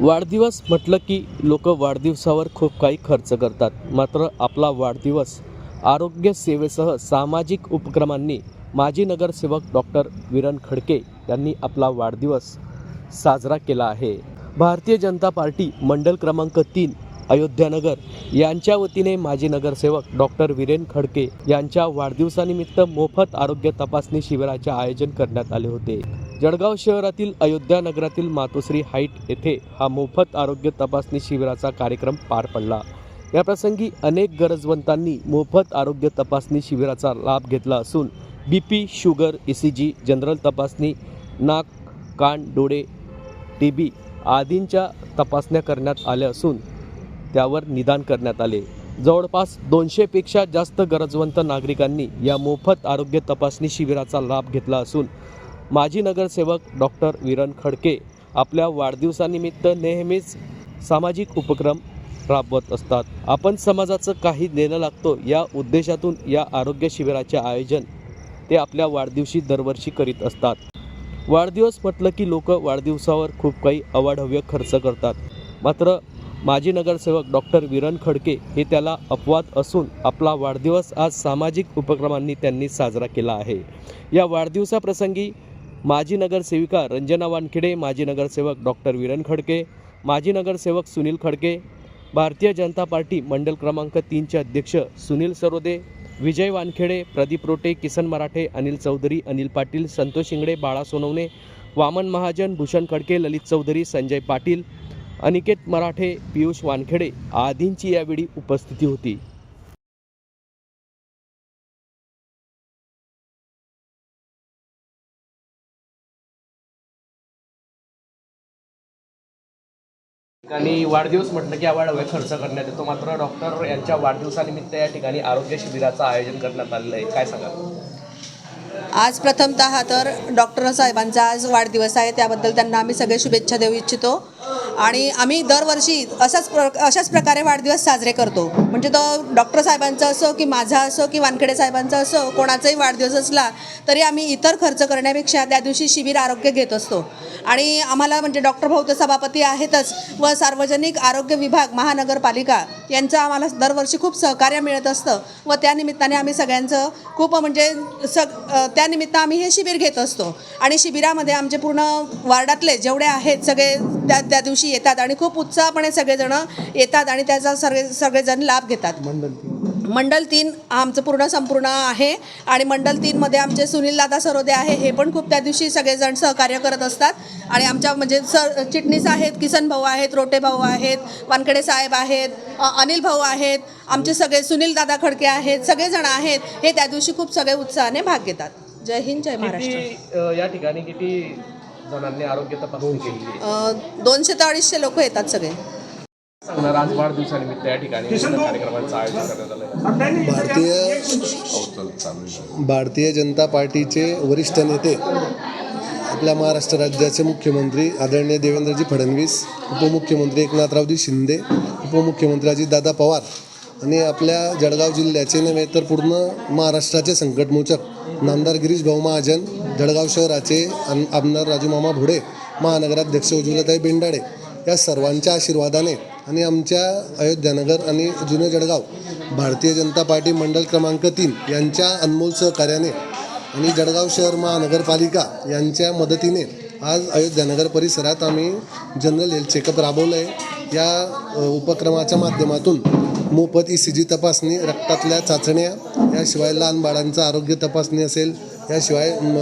वाढदिवस म्हटलं की लोक वाढदिवसावर खूप काही खर्च करतात. मात्र आपला वाढदिवस आरोग्य सेवेसह सामाजिक उपक्रमांनी माजी नगरसेवक डॉक्टर विरण खडके यांनी आपला वाढदिवस साजरा केला आहे. भारतीय जनता पार्टी मंडल क्रमांक तीन अयोध्यानगर यांच्या वतीने माजी नगरसेवक डॉक्टर विरेन खडके यांच्या वाढदिवसानिमित्त मोफत आरोग्य तपासणी शिबिराचे आयोजन करण्यात आले होते. जळगाव शहरातील अयोध्या नगरातील मातोश्री हाईट येथे हा मोफत आरोग्य तपासणी शिबिराचा कार्यक्रम पार पडला. याप्रसंगी अनेक गरजवंतांनी मोफत आरोग्य तपासणी शिबिराचा लाभ घेतला असून B P sugar E C G general तपासणी नाक कान डोळे टी बी आदींच्या तपासण्या करण्यात आल्या असून त्यावर निदान करण्यात आले. जवळपास दोनशेपेक्षा जास्त गरजवंत नागरिकांनी या मोफत आरोग्य तपासणी शिबिराचा लाभ घेतला असून माजी नगरसेवक डॉक्टर विरण खडके आपल्या वाढदिवसानिमित्त नेहमीच सामाजिक उपक्रम राबवत असतात. आपण समाजाचं काही देणं लागतो या उद्देशातून या आरोग्य शिबिराचे आयोजन ते आपल्या वाढदिवशी दरवर्षी करीत असतात. वाढदिवस म्हटलं की लोक वाढदिवसावर खूप काही अवाढव्य खर्च करतात. मात्र माजी नगरसेवक डॉक्टर विरण खडके हे त्याला अपवाद असून आपला वाढदिवस आज सामाजिक उपक्रमांनी त्यांनी साजरा केला आहे. या वाढदिवसाप्रसंगी माजी नगरसेविका रंजना वानखेडे माजी नगरसेवक डॉक्टर विरण खडके माजी नगरसेवक सुनील खडके भारतीय जनता पार्टी मंडल क्रमांक तीनचे अध्यक्ष सुनील सरोदे विजय वानखेडे प्रदीप रोटे किसन मराठे अनिल चौधरी अनिल पाटील संतोष शिंगडे बाळा सोनवणे वामन महाजन भूषण खडके ललित चौधरी संजय पाटील अनिकेत मराठे पियुष वानखेडे आदींची यावेळी उपस्थिती होती. ठिकाणी वाढदिवस म्हटलं की आवाढव्य खर्च करण्यात येतो. मात्र डॉक्टर यांच्या वाढदिवसानिमित्त या ठिकाणी आरोग्य शिबिराचं आयोजन करण्यात आलेलं आहे. काय सांगाल? आज प्रथमत तर डॉक्टर साहेबांचा आज वाढदिवस आहे. त्याबद्दल त्यांना आम्ही सगळे शुभेच्छा देऊ इच्छितो. आणि आम्ही दरवर्षी अशाच प्र अशाच प्रकारे वाढदिवस साजरे करतो. म्हणजे तो डॉक्टर साहेबांचा असो की माझा असो की वानखेडे साहेबांचा असो कोणाचाही वाढदिवस असला तरी आम्ही इतर खर्च करण्यापेक्षा त्या दिवशी शिबिर आरोग्य घेत असतो. आणि आम्हाला म्हणजे डॉक्टर भाऊ तर सभापती आहेतच व सार्वजनिक आरोग्य विभाग महानगरपालिका यांचं आम्हाला दरवर्षी खूप सहकार्य मिळत असतं व त्यानिमित्ताने आम्ही सगळ्यांचं खूप म्हणजे सग त्यानिमित्त आम्ही हे शिबिर घेत असतो. आणि शिबिरामध्ये आमचे पूर्ण वार्डातले जेवढे आहेत सगळे त्या त्या दिवशी येतात आणि खूप उत्साहपणे सगळेजण येतात आणि त्याचा सगळे सगळेजण लाभ घेतात. मंडल तीन आमचं पूर्ण संपूर्ण आहे. आणि मंडल तीनमध्ये आमचे सुनील दादा सरोदे आहे हे पण खूप त्या दिवशी सगळेजण सहकार्य करत असतात. आणि आमच्या म्हणजे सर चिटणीस आहेत किसन भाऊ आहेत रोटे भाऊ आहेत वानकडे साहेब आहेत अनिल भाऊ आहेत आमचे सगळे सुनील दादा खडके आहेत सगळेजण आहेत हे त्या दिवशी खूप सगळे उत्साहाने भाग घेतात. जय हिंद जय महाराष्ट्र. या ठिकाणी किती जणांनी आरोग्य तपासणी केली? दोनशे ते अडीचशे लोक येतात सगळे. सांगणार आज वाढदिवसानिमित्त या ठिकाणी विविध कार्यक्रमांचं आयोजन करण्यात आलं आहे भारतीय भारतीय जनता पार्टीचे वरिष्ठ नेते आपल्या महाराष्ट्र राज्याचे मुख्यमंत्री आदरणीय देवेंद्रजी फडणवीस उपमुख्यमंत्री एकनाथरावजी शिंदे उपमुख्यमंत्री अजितदादा पवार आणि आपल्या जळगाव जिल्ह्याचे नव्हे तर पूर्ण महाराष्ट्राचे संकटमोचक नामदार गिरीश भाऊ महाजन जळगाव शहराचे आम- आमदार राजूमामा भोडे महानगराध्यक्ष उज्ज्वलताई बेंडाडे या सर्वांच्या आशीर्वादाने आणि आमच्या अयोध्यानगर आणि जुनं जळगाव भारतीय जनता पार्टी मंडळ क्रमांक तीन यांच्या अनमोल सहकार्याने आणि जळगाव शहर महानगरपालिका यांच्या मदतीने आज अयोध्यानगर परिसरात आम्ही जनरल हेल्थ चेकअप राबवलं आहे या उपक्रमाच्या माध्यमातून मोफत ई सी जी तपासणी रक्तातल्या चाचण्या याशिवाय लहान बाळांचं आरोग्य तपासणी असेल याशिवाय म,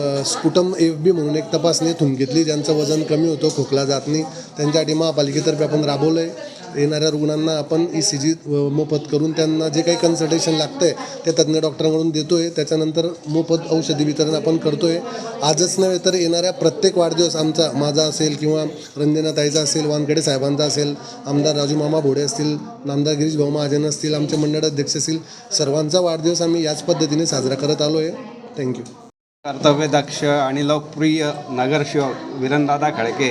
एफ बी म्हणून एक तपासणी थुंकीतली ज्यांचं वजन कमी होतं खोकला जात नाही. त्यांच्यासाठी महापालिकेतर्फे आपण राबवलं आहे येणाऱ्या रुग्णांना आपण ई सी जी मोफत करून त्यांना जे काही कन्सल्टेशन लागतं आहे ते तज्ज्ञ डॉक्टरांकडून देतो आहे त्याच्यानंतर मोफत औषधी वितरण आपण करतो आहे आजच नव्हे तर येणाऱ्या प्रत्येक वाढदिवस आमचा माझा असेल किंवा रंजनाताईचा असेल वानखेडे साहेबांचा असेल आमदार राजू मामा भोडे असतील नामदार गिरीश भाऊ महाजन असतील आमचे मंडळ अध्यक्ष असतील सर्वांचा वाढदिवस आम्ही याच पद्धतीने साजरा करत आलो आहे थँक्यू कर्तव्यदक्ष आणि लोकप्रिय नगरसेवक विरनदादा खडके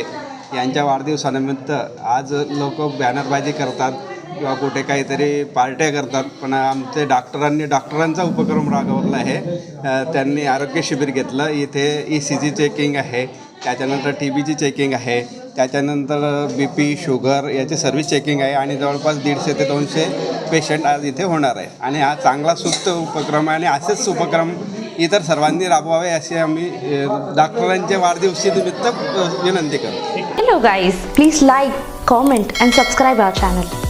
यांच्या वाढदिवसानिमित्त आज लोक बॅनरबाजी करतात किंवा कुठे काहीतरी पार्ट्या करतात. पण आमचे डॉक्टरांनी डॉक्टरांचा उपक्रम राबवला आहे. त्यांनी आरोग्य शिबिर घेतलं. इथे ई सी जी चेकिंग आहे. त्याच्यानंतर टी बीची चेकिंग आहे. त्याच्यानंतर बी पी शुगर याची सर्व्हिस चेकिंग आहे आणि जवळपास दीडशे ते दोनशे पेशंट आज इथे होणार आहे. आणि हा चांगला सुप्त उपक्रम आहे आणि असेच उपक्रम इतर सर्वांनी राबवावे असे आम्ही डॉक्टरांचे वाढदिवशी निमित्त विनंती करतो. Hello guys please like comment and subscribe our channel